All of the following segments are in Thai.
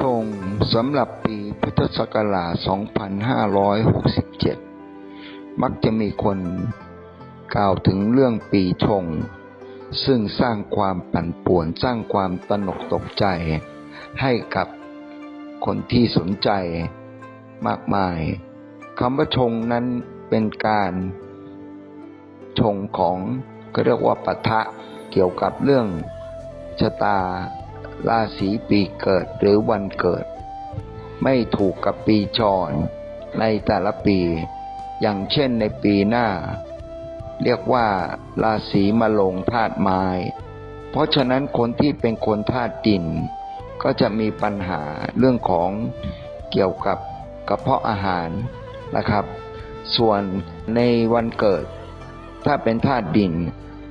ชงสำหรับปีพุทธศักราช 2567 มักจะมีคนกล่าวถึงเรื่องปีชง ซึ่งสร้างความปั่นป่วนสร้างความตระหนกตกใจ ให้กับคนที่สนใจมากมายคำว่าชงนั้นเป็นการชงของก็เรียกว่าปะทะเกี่ยวกับเรื่องชะตา ราศีปีเกิดหรือวันเกิด ไม่ถูกกับปีจรในแต่ละปี อย่างเช่นในปีหน้า เรียกว่า ราศีมาลงธาตุไม้ เพราะฉะนั้นคนที่เป็นคนธาตุดิน ก็จะมีปัญหาเรื่องของเกี่ยวกับกระเพาะอาหารนะครับ ส่วนในวันเกิด ถ้าเป็นธาตุดิน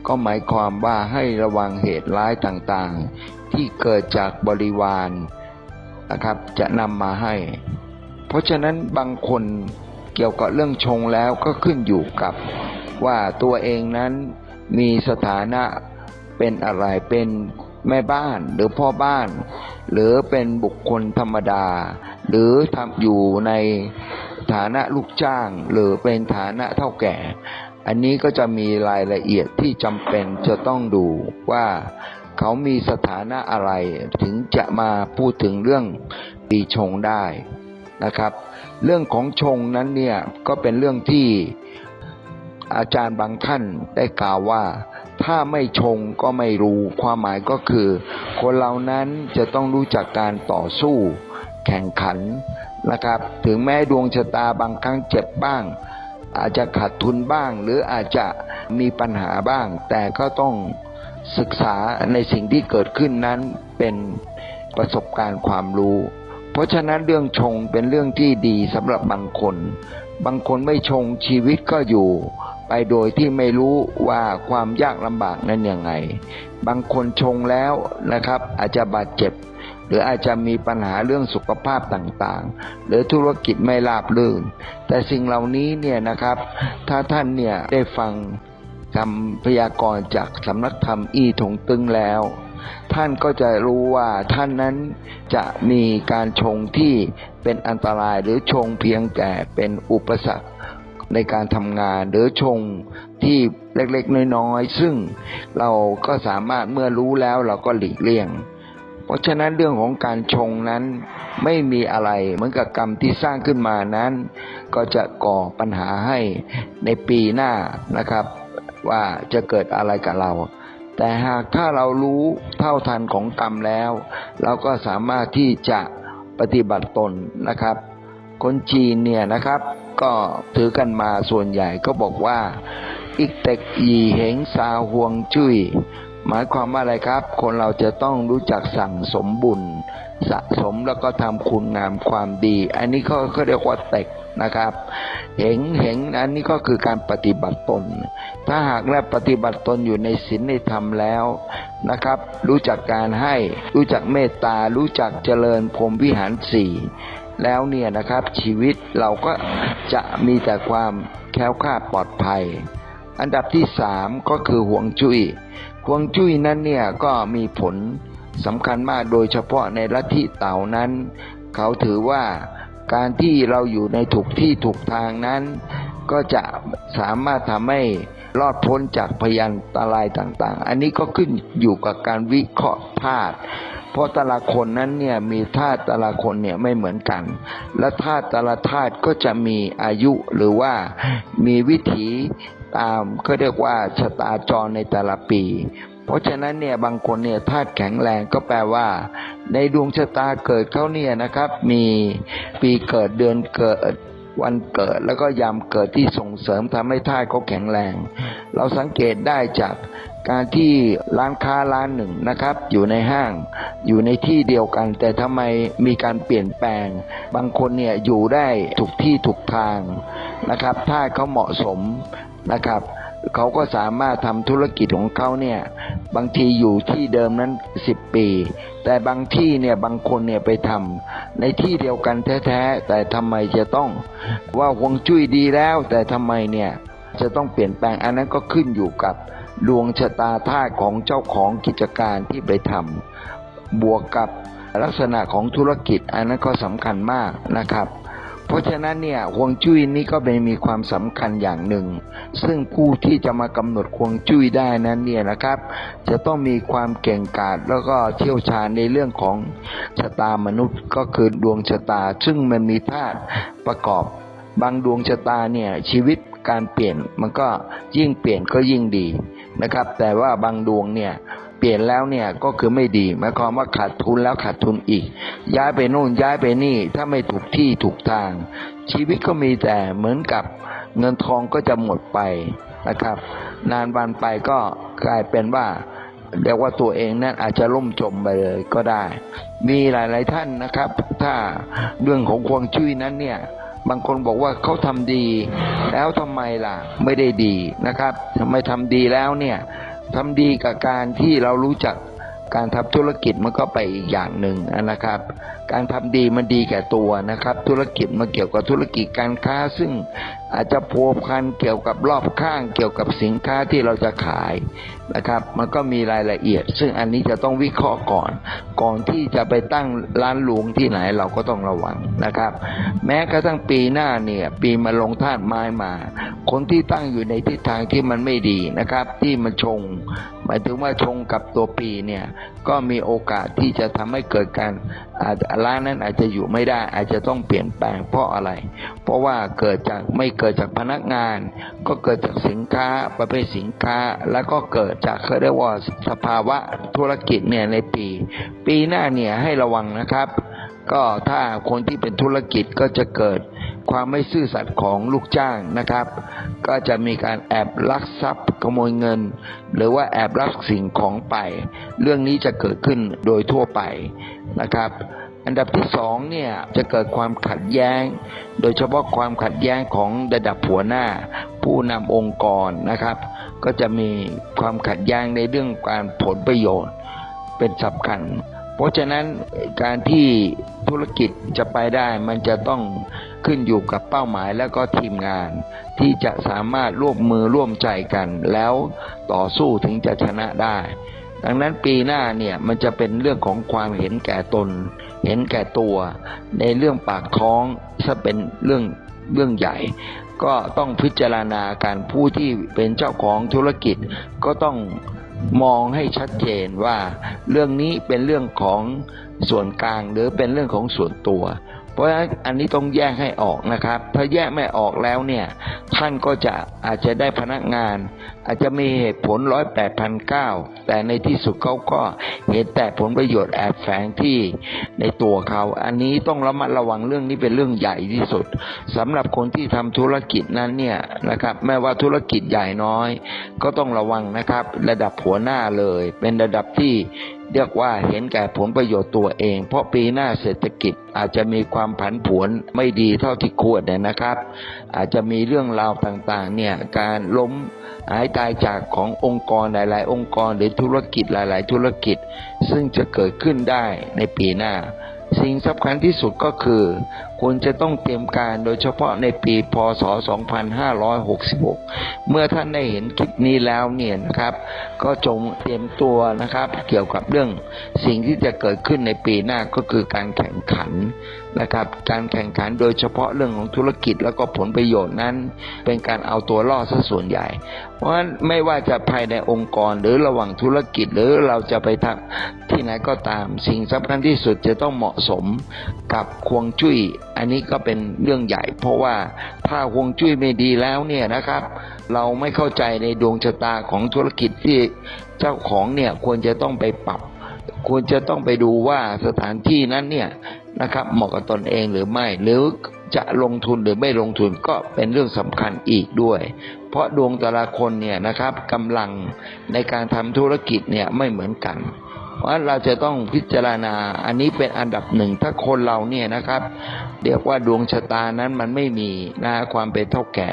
ก็หมายความว่าให้ระวังเหตุร้ายต่างๆ ที่เกิดจากบริวารนะครับ จะนำมาให้ เพราะฉะนั้นบางคนเกี่ยวกับเรื่องชงแล้วก็ขึ้นอยู่กับ ว่าตัวเองนั้นมีสถานะเป็นอะไรเป็นแม่บ้านหรือพ่อบ้าน หรือเป็นบุคคลธรรมดา หรือทำอยู่ในฐานะลูกจ้าง หรือเป็นฐานะเท่าแก่ อันนี้ก็จะมีรายละเอียดที่จำเป็นจะต้องดูว่า เขามีสถานะอะไร ถึงจะมาพูดถึงเรื่องปีชงได้นะครับ เรื่องของชงนั้นเนี่ยก็เป็นเรื่องที่อาจารย์บางท่านได้กล่าวว่า ถ้าไม่ชงก็ไม่รู้ความหมายก็คือ คนเรานั้นจะต้องรู้จักการต่อสู้ แข่งขันนะครับ ถึงแม้ดวงชะตาบางครั้งเจ็บบ้าง อาจจะขาดทุนบ้าง หรืออาจจะมีปัญหาบ้าง แต่ก็ต้อง ศึกษาในสิ่งที่เกิดขึ้นนั้นเป็นประสบการณ์ความรู้ เพราะฉะนั้นเรื่องชงเป็นเรื่องที่ดีสำหรับบางคน บางคนไม่ชงชีวิตก็อยู่ ไปโดยที่ไม่รู้ว่าความยากลำบากนั้นยังไง บางคนชงแล้วนะครับ อาจจะบาดเจ็บ หรืออาจจะมีปัญหาเรื่องสุขภาพต่างๆ หรือธุรกิจไม่ราบรื่น แต่สิ่งเหล่านี้เนี่ยนะครับ ถ้าท่านเนี่ยได้ฟัง คำพยากรณ์จากสำนักธรรมอีถงตึงแล้ว ท่านก็จะรู้ว่าท่านนั้นจะมีการชงที่เป็นอันตรายหรือชงเพียงแต่เป็นอุปสรรคในการทำงานหรือชงที่เล็กๆ น้อยๆ ซึ่งเราก็สามารถเมื่อรู้แล้วเราก็หลีกเลี่ยง เพราะฉะนั้นเรื่องของการชงนั้นไม่มีอะไรเหมือนกับกรรมที่สร้างขึ้นมานั้น ก็จะก่อปัญหาให้ในปีหน้านะครับ ว่าจะเกิดอะไรกับเรา แต่หากถ้าเรารู้เท่าทันของกรรมแล้ว เราก็สามารถที่จะปฏิบัติตนนะครับ คนจีนเนี่ยนะครับ ก็ถือกันมาส่วนใหญ่ก็บอกว่าอีกเต็กยีเหงซาห่วงจุย้ยหมายความว่าอะไรครับ คนเราจะต้องรู้จักสั่งสมบุญ สะสมแล้วก็ทำคุณงามความดี อันนี้เขาเขาเรียกว่าเต็ก นะครับ เหงเหงอันนี้ก็คือการปฏิบัติตน ถ้าหากและปฏิบัติตนอยู่ในศีลในธรรมแล้วนะครับ รู้จักการให้รู้จักเมตตารู้จักเจริญพรมวิหารสี่แล้วเนี่ยนะครับชีวิตเราก็จะมีแต่ความแคล้วคลาดปลอดภัย อันดับที่สามก็คือห่วงจุย้ยห่วงจุ้ยนั้นเนี่ยก็มีผลสำคัญมากโดยเฉพาะในลัทธิเต่านั้น เขาถือว่า การที่เราอยู่ในถูกที่ถูกทางนั้น ก็จะสามารถทำให้รอดพ้นจากพยันตรายต่าง ๆ อันนี้ก็ขึ้นอยู่กับการวิเคราะห์ธาตุเพราะแต่ละคนนั้นเนี่ยมีธาตุแต่ละคนเนี่ยไม่เหมือนกัน และธาตุแต่ละธาตุก็จะมีอายุหรือว่ามีวิถีตามก็เรียกว่าชะตาจรในแต่ละปี เพราะฉะนั้นเนี่ยบางคนเนี่ยธาตุแข็งแรงก็แปลว่า ในดวงชะตาเกิดเขาเนี่ยนะครับ มีปีเกิดเดือนเกิดวันเกิดแล้วก็ยามเกิดที่ส่งเสริมทำให้ธาตุเขาแข็งแรง เราสังเกตได้จากการที่ร้านค้าร้านหนึ่งนะครับ อยู่ในห้าง อยู่ในที่เดียวกัน แต่ทำไมมีการเปลี่ยนแปลง บางคนเนี่ยอยู่ได้ถูกที่ถูกทางนะครับถ้าเขาเหมาะสมนะครับ เขาก็สามารถทำธุรกิจของเขาเนี่ย บางทีอยู่ที่เดิมนั้นสิบปี แต่บางที่เนี่ยบางคนเนี่ยไปทำในที่เดียวกันแท้ๆ แต่ทำไมจะต้องว่าฮวงจุ้ยดีแล้ว แต่ทำไมเนี่ยจะต้องเปลี่ยนแปลงอันนั้นก็ขึ้นอยู่กับดวงชะตาธาตุของเจ้าของกิจการที่ไปทำบวกกับลักษณะของธุรกิจอันนั้นก็สำคัญมากนะครับ เพราะฉะนั้นเนี่ยฮวงจุ้ยนี้ก็เป็นมีความสำคัญอย่างหนึ่ง ซึ่งผู้ที่จะมากำหนดฮวงจุ้ยได้นั้นเนี่ยนะครับ จะต้องมีความเก่งกาจแล้วก็เชี่ยวชาญในเรื่องของชะตามนุษย์ก็คือดวงชะตา ซึ่งมันมีธาตุประกอบบางดวงชะตาเนี่ยชีวิตการเปลี่ยนมันก็ยิ่งเปลี่ยนก็ยิ่งดีนะครับ แต่ว่าบางดวงเนี่ย เปลี่ยนแล้วเนี่ยก็คือไม่ดีหมายความว่าขาดทุนแล้วขาดทุนอีก ย้ายไปโน่นย้ายไปนี่ ถ้าไม่ถูกที่ถูกทาง ชีวิตก็มีแต่เหมือนกับเงินทองก็จะหมดไปนะครับ นานวันไปก็กลายเป็นว่าเรียกว่าตัวเองนั้นอาจจะล่มจมไปเลยก็ได้ มีหลาย ๆท่านนะครับ ถ้าเรื่องของควงจุ้ยนั้นเนี่ยบางคนบอกว่าเขาทำดี แล้วทำไมล่ะ ไม่ได้ดีนะครับทำไมทำดีแล้วเนี่ย ทำดีกับการที่เรารู้จักการทำธุรกิจมันก็ไปอีกอย่างหนึ่งนะครับ การทำดีมันดีแก่ตัวนะครับ ธุรกิจมันเกี่ยวกับธุรกิจการค้า ซึ่งอาจจะพัวพันเกี่ยวกับรอบข้างเกี่ยวกับสินค้าที่เราจะขายนะครับ มันก็มีรายละเอียด ซึ่งอันนี้จะต้องวิเคราะห์ก่อน ก่อนที่จะไปตั้งร้านหลวงที่ไหนเราก็ต้องระวังนะครับ แม้กระทั่งปีหน้าเนี่ย ปีมาลงธาตุไม้มา คนที่ตั้งอยู่ในทิศทางที่มันไม่ดีนะครับ ที่มันชง หมายถึงว่าชงกับตัวปีเนี่ยก็มีโอกาสที่จะทำให้เกิดการ อาจร้านนั้นอาจจะอยู่ไม่ได้ อาจจะต้องเปลี่ยนแปลงเพราะอะไร เพราะว่าเกิดจากไม่เกิดจากพนักงาน ก็เกิดจากสินค้าประเภทสินค้า แล้วก็เกิดจากเขาเรียกว่าสภาวะธุรกิจเนี่ยในปี ปีหน้าเนี่ยให้ระวังนะครับ ก็ถ้าคนที่เป็นธุรกิจก็จะเกิด ความไม่ซื่อสัตย์ของลูกจ้างนะครับ ก็จะมีการแอบลักทรัพย์ขโมยเงิน หรือว่าแอบลักสิ่งของไป เรื่องนี้จะเกิดขึ้นโดยทั่วไปนะครับอันดับที่สองเนี่ยจะเกิดความขัดแย้ง โดยเฉพาะความขัดแย้งของระดับหัวหน้า ผู้นำองค์กรนะครับ ก็จะมีความขัดแย้งในเรื่องการผลประโยชน์เป็นสำคัญ เพราะฉะนั้นการที่ธุรกิจจะไปได้มันจะต้องขึ้นอยู่กับเป้าหมายและก็ทีมงาน ที่จะสามารถร่วมมือร่วมใจกัน แล้วต่อสู้ถึงจะชนะได้ ดังนั้นปีหน้าเนี่ยมันจะเป็นเรื่องของความเห็นแก่ตน เห็นแก่ตัว ในเรื่องปากท้องถ้าเป็นเรื่องเรื่องใหญ่ ก็ต้องพิจารณาการผู้ที่เป็นเจ้าของธุรกิจก็ต้อง มองให้ชัดเจนว่าเรื่องนี้เป็นเรื่องของส่วนกลางหรือเป็นเรื่องของส่วนตัว เพราะฉะนั้นอันนี้ต้องแยกให้ออกนะครับ ถ้าแยกไม่ออกแล้วเนี่ย ท่านก็จะอาจจะได้พนักงาน อาจจะมีเหตุผลร้อยแปดพันเก้าแต่ในที่สุดเขาก็เห็นแต่ผลประโยชน์แอบแฝงที่ในตัวเขา อันนี้ต้องระมัดระวังเรื่องนี้เป็นเรื่องใหญ่ที่สุดสำหรับคนที่ทำธุรกิจนั้นเนี่ยนะครับ แม้ว่าธุรกิจใหญ่น้อย ก็ต้องระวังนะครับ ระดับหัวหน้าเลย เป็นระดับที่ เรียกว่าเห็นแก่ผลประโยชน์ตัวเอง เพราะปีหน้าเศรษฐกิจอาจจะมีความผันผวนไม่ดีเท่าที่ควรเนี่ยนะครับ อาจจะมีเรื่องราวต่างๆเนี่ยการล้มหายตายจากขององค์กรหลาย ๆ องค์กรหรือธุรกิจหลาย ๆ ธุรกิจ ซึ่งจะเกิดขึ้นได้ในปีหน้า สิ่งสำคัญที่สุดก็คือ คุณจะต้องเตรียมการโดยเฉพาะในปีพศ 2566 เมื่อท่านได้เห็นคลิปนี้แล้วเนี่ยนะครับ ก็จงเตรียมตัวนะครับ เกี่ยวกับเรื่องสิ่งที่จะเกิดขึ้นในปีหน้าก็คือการแข่งขัน นะครับ การแข่งขันโดยเฉพาะเรื่องของธุรกิจแล้วก็ผลประโยชน์นั้น เป็นการเอาตัวรอดซะส่วนใหญ่ เพราะฉะนั้นไม่ว่าจะภายในองค์กรหรือระหว่างธุรกิจหรือเราจะไปทำที่ไหนก็ตาม สิ่งสำคัญที่สุดจะต้องเหมาะสมกับควงจุ้ย อันนี้ก็เป็นเรื่องใหญ่ เพราะว่าถ้าควงจุ้ยไม่ดีแล้วเนี่ยนะครับ เราไม่เข้าใจในดวงชะตาของธุรกิจที่เจ้าของเนี่ยควรจะต้องไปปรับควรจะต้องไปดูว่าสถานที่นั้นเนี่ย นะครับ เหมาะกับตนเองหรือไม่ หรือจะลงทุนหรือไม่ลงทุนก็เป็นเรื่องสำคัญอีกด้วย เพราะดวงแต่ละคนเนี่ยนะครับกำลังในการทำธุรกิจเนี่ยไม่เหมือนกัน เพราะเราจะต้องพิจารณาอันนี้เป็นอันดับหนึ่งถ้าคนเราเนี่ยนะครับเรียกว่าดวงชะตานั้นมันไม่มีนะความเป็นเท่าแก่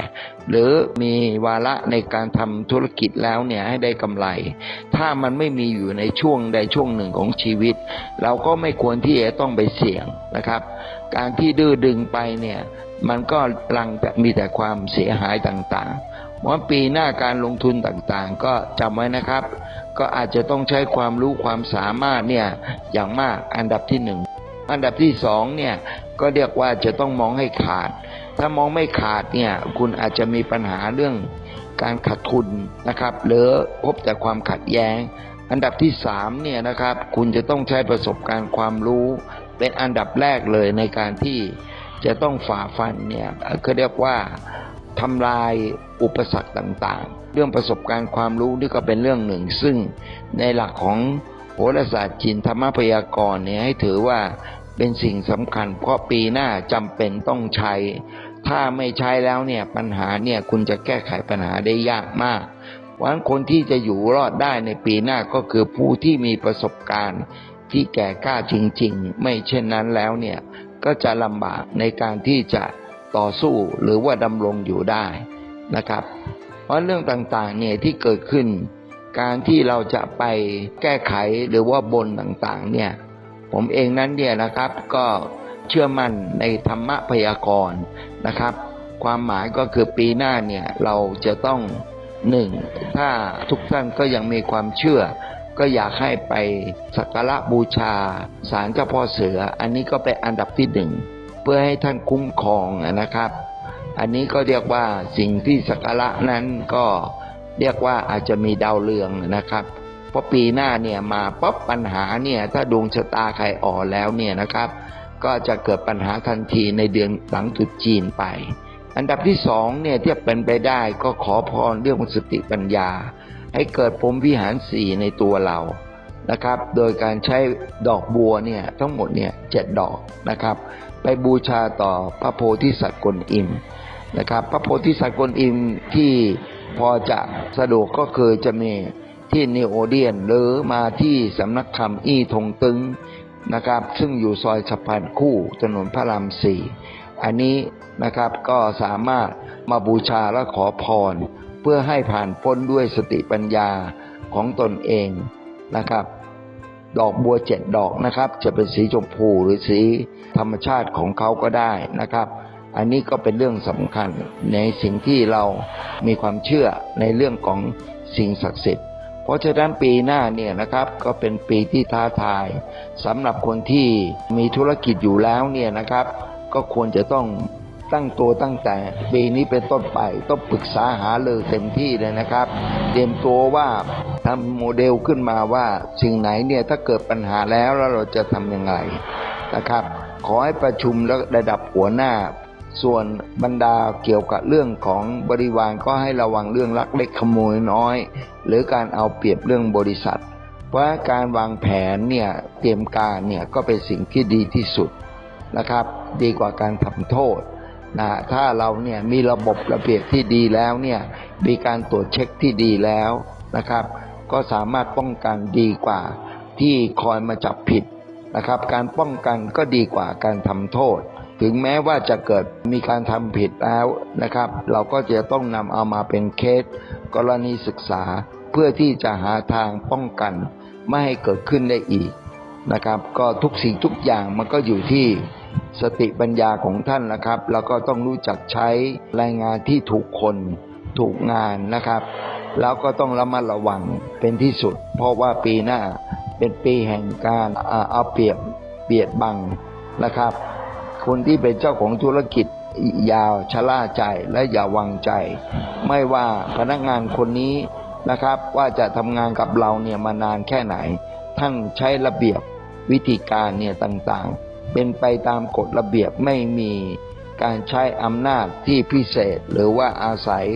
หรือมีวาระในการทำธุรกิจแล้วเนี่ยให้ได้กำไร ถ้ามันไม่มีอยู่ในช่วงใดช่วงหนึ่งของชีวิต เราก็ไม่ควรที่จะต้องไปเสี่ยงนะครับ การที่ดื้อดึงไปเนี่ยมันก็ลังแต่มีแต่ความเสียหายต่างๆเพราปีหน้าการลงทุนต่างๆ ก็จำไว้นะครับ ก็อาจจะต้องใช้ความรู้ความสามารถเนี่ยอย่างมากอันดับที่หนึ่งอันดับที่สองเนี่ยก็เรียกว่าจะต้องมองให้ขาด ถ้ามองไม่ขาดเนี่ยคุณอาจจะมีปัญหาเรื่องการขาดทุนนะครับหรือพบแต่ความขัดแย้ง อันดับที่สามเนี่ยนะครับคุณจะต้องใช้ประสบการณ์ความรู้เป็นอันดับแรกเลยในการที่จะต้องฝ่าฟันเนี่ยเขาเรียกว่า ทำลายอุปสรรคต่างๆ เรื่องประสบการณ์ความรู้นี่ก็เป็นเรื่องหนึ่ง ซึ่งในหลักของโหราศาสตร์จีนธรรมพยากรณ์เนี่ยให้ถือว่าเป็นสิ่งสำคัญ เพราะปีหน้าจำเป็นต้องใช้ ถ้าไม่ใช้แล้วเนี่ยปัญหาเนี่ยคุณจะแก้ไขปัญหาได้ยากมากเพราะฉะนั้นคนที่จะอยู่รอดได้ในปีหน้าก็คือผู้ที่มีประสบการณ์ที่แก่กล้าจริง ๆ ไม่เช่นนั้นแล้วเนี่ยก็จะลำบากในการที่จะ ต่อสู้หรือว่าดำรงอยู่ได้นะครับ เพราะเรื่องต่างๆเนี่ยที่เกิดขึ้น การที่เราจะไปแก้ไขหรือว่าบนต่างๆเนี่ยผมเองนั้นเนี่ยนะครับก็เชื่อมั่นในธรรมะพยากรณ์นะครับ ความหมายก็คือปีหน้าเนี่ยเราจะต้องหนึ่งถ้าทุกท่านก็ยังมีความเชื่อ ก็อยากให้ไปสักการะบูชาศาลเจ้าพ่อเสือ อันนี้ก็เป็นอันดับที่หนึ่ง เพื่อให้ท่านคุ้มครองนะครับ อันนี้ก็เรียกว่าสิ่งที่สักการะนั้นก็เรียกว่าอาจจะมีดาวเรืองนะครับเพราะปีหน้าเนี่ยมาป๊บปัญหาเนี่ยถ้าดวงชะตาใครอ่อนแล้วเนี่ยนะครับ ก็จะเกิดปัญหาทันทีในเดือนหลังตรุษจีนไป อันดับที่สองเนี่ยที่เป็นไปได้ก็ขอพรเรื่องสติปัญญา ให้เกิดพรมวิหารสี่ในตัวเรา นะครับ โดยการใช้ดอกบัวเนี่ยทั้งหมดเนี่ยเจ็ดดอกนะครับ ไปบูชาต่อพระโพธิสัตว์กวนอิมนะครับ พระโพธิสัตว์กวนอิมที่พอจะสะดวกก็คือจะมีที่นิโอเดียนหรือมาที่สำนักธรรมอี้ทงตึงนะครับ ซึ่งอยู่ซอยสะพานคู่ถนนพระรามสี่อันนี้นะครับก็สามารถมาบูชาและขอพร เพื่อให้ผ่านพ้นด้วยสติปัญญาของตนเองนะครับ ดอกบัวเจ็ดดอกนะครับ จะเป็นสีชมพูหรือสีธรรมชาติของเขาก็ได้นะครับ อันนี้ก็เป็นเรื่องสำคัญในสิ่งที่เรามีความเชื่อในเรื่องของสิ่งศักดิ์สิทธิ์ เพราะฉะนั้นปีหน้าเนี่ยนะครับก็เป็นปีที่ท้าทายสำหรับคนที่มีธุรกิจอยู่แล้วเนี่ยนะครับ ก็ควรจะต้อง ตั้งตัวตั้งแต่ปีนี้เป็นต้นไปต้องปรึกษาหาเลยเต็มที่เลยนะครับ เตรียมตัวว่าทำโมเดลขึ้นมาว่าสิ่งไหนเนี่ยถ้าเกิดปัญหาแล้วแล้วเราจะทำยังไงนะครับ ขอให้ประชุมระดับหัวหน้า ส่วนบรรดาเกี่ยวกับเรื่องของบริวารก็ให้ระวังเรื่องลักเล็กขโมยน้อย หรือการเอาเปรียบเรื่องบริษัท เพราะการวางแผนเนี่ยเตรียมการเนี่ยก็เป็นสิ่งที่ดีที่สุดนะครับ ดีกว่าการทำโทษ นะถ้าเราเนี่ยมีระบบระเบียบที่ดีแล้วเนี่ยมีการตรวจเช็คที่ดีแล้วนะครับ ก็สามารถป้องกันดีกว่าที่คอยมาจับผิดนะครับ การป้องกันก็ดีกว่าการทำโทษ ถึงแม้ว่าจะเกิดมีการทำผิดแล้วนะครับ เราก็จะต้องนำเอามาเป็นเคส กรณีศึกษาเพื่อที่จะหาทางป้องกัน ไม่ให้เกิดขึ้นได้อีกนะครับ ก็ทุกสิ่งทุกอย่างมันก็อยู่ที่ สติปัญญาของท่านนะครับ แล้วก็ต้องรู้จักใช้แรงงานที่ถูกคนถูกงานนะครับ แล้วก็ต้องระมัดระวังเป็นที่สุด เพราะว่าปีหน้าเป็นปีแห่งการเอาเปรียบเบียดบังนะครับ คนที่เป็นเจ้าของธุรกิจอยาวชะล่าใจและอย่าวางใจ ไม่ว่าพนักงานคนนี้นะครับ ว่าจะทำงานกับเราเนี่ยมานานแค่ไหนท่านใช้ระเบียบวิธีการเนี่ยต่างๆ เป็นไปตามกฎระเบียบไม่มีการใช้อำนาจที่พิเศษ หรือว่าอาศัย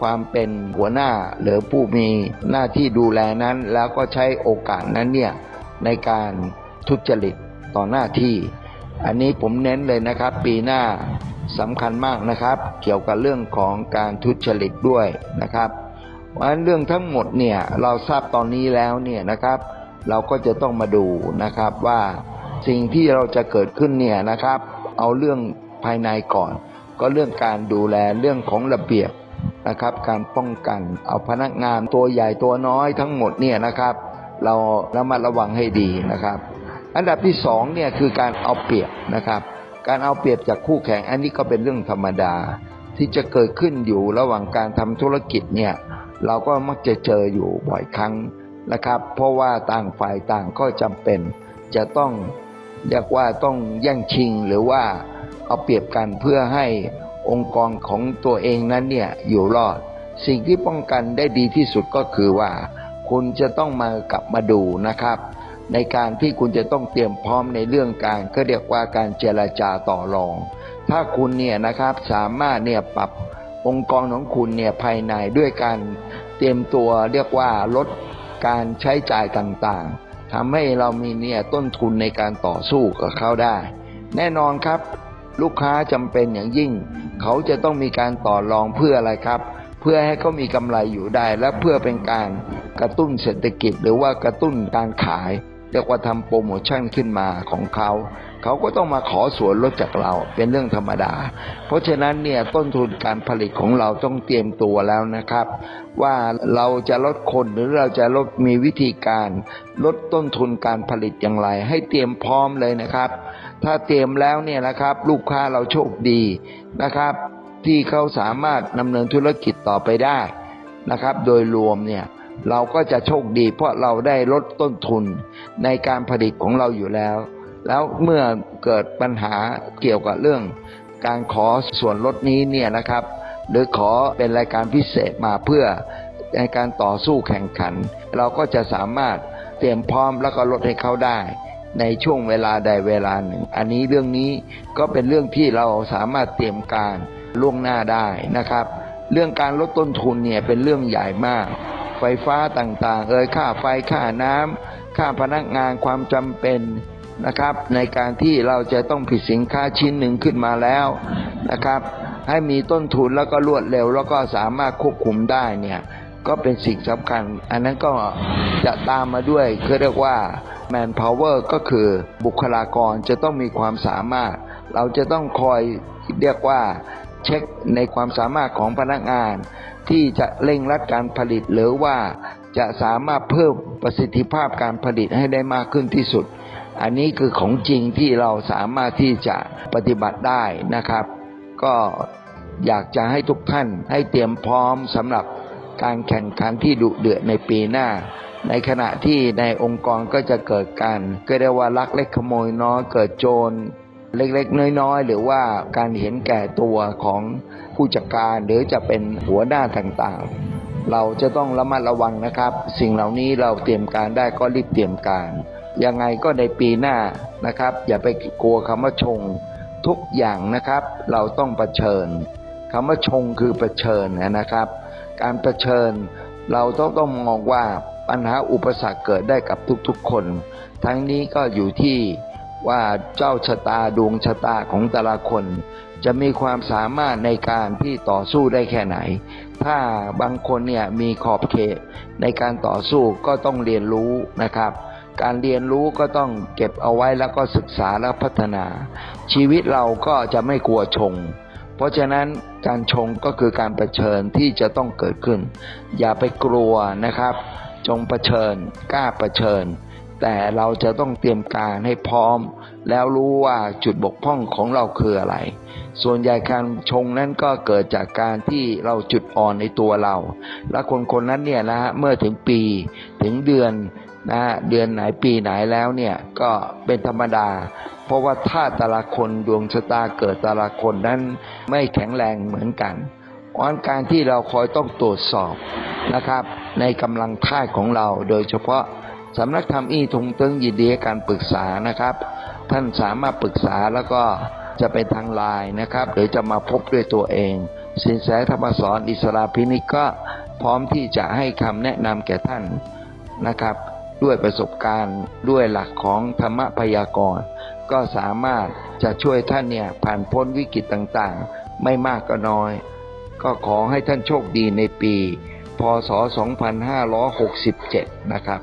ความเป็นหัวหน้าหรือผู้มีหน้าที่ดูแลนั้น แล้วก็ใช้โอกาสนั้นเนี่ยในการทุจริตต่อหน้าที่ อันนี้ผมเน้นเลยนะครับ ปีหน้าสำคัญมากนะครับ เกี่ยวกับเรื่องของการทุจริตด้วยนะครับเพราะฉะนั้นเรื่องทั้งหมดเนี่ยเราทราบตอนนี้แล้วเนี่ยนะครับ เราก็จะต้องมาดูนะครับว่า สิ่งที่เราจะเกิดขึ้นเนี่ยนะครับ เอาเรื่องภายในก่อน ก็เรื่องการดูแลเรื่องของระเบียบนะครับ การป้องกันเอาพนักงานตัวใหญ่ตัวน้อยทั้งหมดเนี่ยนะครับ เราระมัดระวังให้ดีนะครับ อันดับที่สองเนี่ยคือการเอาเปรียบนะครับ การเอาเปรียบจากคู่แข่งอันนี้ก็เป็นเรื่องธรรมดา ที่จะเกิดขึ้นอยู่ระหว่างการทำธุรกิจเนี่ยเราก็มักจะเจออยู่บ่อยครั้งนะครับ เพราะว่าต่างฝ่ายต่างก็จำเป็นจะต้อง เรียกว่าต้องแย่งชิงหรือว่าเอาเปรียบกันเพื่อให้องค์กรของตัวเองนั้นเนี่ยอยู่รอด สิ่งที่ป้องกันได้ดีที่สุดก็คือว่า คุณจะต้องมากลับมาดูนะครับ ในการที่คุณจะต้องเตรียมพร้อมในเรื่องการก็เรียกว่าการเจรจาต่อรอง ถ้าคุณเนี่ยนะครับสามารถเนี่ยปรับองค์กรของคุณเนี่ยภายในด้วยการเตรียมตัวเรียกว่าลดการใช้จ่ายต่างๆ ทำให้เรามีเนี่ยต้นทุนในการต่อสู้กับเขาได้ แน่นอนครับ ลูกค้าจำเป็นอย่างยิ่ง เขาจะต้องมีการต่อรองเพื่ออะไรครับ เพื่อให้เขามีกำไรอยู่ได้ และเพื่อเป็นการกระตุ้นเศรษฐกิจ หรือว่ากระตุ้นการขายเรียกว่าทำโปรโมชั่นขึ้นมาของเขา เขาก็ต้องมาขอส่วนลดจากเราเป็นเรื่องธรรมดา เพราะฉะนั้นเนี่ยต้นทุนการผลิตของเราต้องเตรียมตัวแล้วนะครับ ว่าเราจะลดคนหรือเราจะลดมีวิธีการลดต้นทุนการผลิตอย่างไร ให้เตรียมพร้อมเลยนะครับ ถ้าเตรียมแล้วเนี่ยนะครับ ลูกค้าเราโชคดีนะครับ ที่เขาสามารถดำเนินธุรกิจต่อไปได้นะครับ โดยรวมเนี่ยเราก็จะโชคดีเพราะเราได้ลดต้นทุนในการผลิตของเราอยู่แล้ว แล้วเมื่อเกิดปัญหาเกี่ยวกับเรื่อง การขอส่วนลดนี้เนี่ยนะครับ หรือขอเป็นรายการพิเศษมาเพื่อในการต่อสู้แข่งขัน เราก็จะสามารถเตรียมพร้อมแล้วก็ลดให้เขาได้ ในช่วงเวลาใดเวลาหนึ่ง อันนี้เรื่องนี้ก็เป็นเรื่องที่เราสามารถเตรียมการล่วงหน้าได้นะครับ เรื่องการลดต้นทุนเนี่ยเป็นเรื่องใหญ่มาก ไฟฟ้าต่างๆ เอ่ยค่าไฟค่าน้ำค่าพนักงานความจำเป็น นะครับ ในการที่เราจะต้องผลิตสินค้าชิ้นหนึ่งขึ้นมาแล้วนะครับ ให้มีต้นทุนแล้วก็รวดเร็ว แล้วก็สามารถควบคุมได้เนี่ยก็เป็นสิ่งสำคัญ อันนั้นก็จะตามมาด้วยคือเรียกว่า manpower ก็คือบุคลากรจะต้องมีความสามารถ เราจะต้องคอยเรียกว่าเช็คในความสามารถของพนักงาน ที่จะเร่งรัดการผลิตหรือว่าจะสามารถเพิ่มประสิทธิภาพการผลิตให้ได้มากขึ้นที่สุด อันนี้คือของจริงที่เราสามารถที่จะปฏิบัติได้นะครับ ก็อยากจะให้ทุกท่านให้เตรียมพร้อมสำหรับการแข่งขันที่ดุเดือดในปีหน้า ในขณะที่ในองค์กรก็จะเกิดการก็เรียกว่าลักเล็กขโมยน้อยเกิดโจรเล็กๆ น้อยๆ หรือว่าการเห็นแก่ตัวของผู้จัดการหรือจะเป็นหัวหน้าต่างๆ เราจะต้องระมัดระวังนะครับ สิ่งเหล่านี้เราเตรียมการได้ก็รีบเตรียมการ ยังไงก็ในปีหน้านะครับ อย่าไปกลัวคำว่าชง ทุกอย่างนะครับ เราต้องเผชิญคำว่าชงคือเผชิญนะครับ การเผชิญเราต้องต้องมองว่าปัญหาอุปสรรคเกิดได้กับทุกๆคน ทั้งนี้ก็อยู่ที่ว่าเจ้าชะตาดวงชะตาของแต่ละคน จะมีความสามารถในการที่ต่อสู้ได้แค่ไหน ถ้าบางคนเนี่ยมีขอบเขตในการต่อสู้ก็ต้องเรียนรู้นะครับ การเรียนรู้ก็ต้องเก็บเอาไว้แล้วก็ศึกษาและพัฒนา ชีวิตเราก็จะไม่กลัวชง เพราะฉะนั้นการชงก็คือการรเผชิญที่จะต้องเกิดขึ้น อย่าไปกลัวนะครับ จงเผชิญกล้าเผชิญ แต่เราจะต้องเตรียมการให้พร้อม แล้วรู้ว่าจุดบกพร่องของเราคืออะไร ส่วนใหญ่การชงนั้นก็เกิดจากการที่เราจุดอ่อนในตัวเรา และคนคนนั้นเนี่ยนะฮะเมื่อถึงปีถึงเดือน นะเดือนไหนปีไหนแล้วเนี่ยก็เป็นธรรมดา เพราะว่าถ้าแต่ละคนดวงชะตาเกิดแต่ละคนนั้นไม่แข็งแรงเหมือนกันเพราะฉะนั้นการที่เราคอยต้องตรวจสอบนะครับ ในกำลังท่ายของเราโดยเฉพาะสำนักธรรมอี้ทงเตึงยินดีการปรึกษานะครับ ท่านสามารถปรึกษาแล้วก็จะเป็นทางไลน์นะครับหรือจะมาพบด้วยตัวเอง สินแสธรรมสอนอิสราพินิกก็พร้อมที่จะให้คำแนะนำแก่ท่านนะครับ ด้วยประสบการณ์ด้วยหลักของธรรมพยากรณ์ก็สามารถจะช่วยท่านเนี่ยผ่านพ้นวิกฤตต่างๆ ไม่มากก็น้อย ก็ขอให้ท่านโชคดีในปี พศ 2567 นะครับ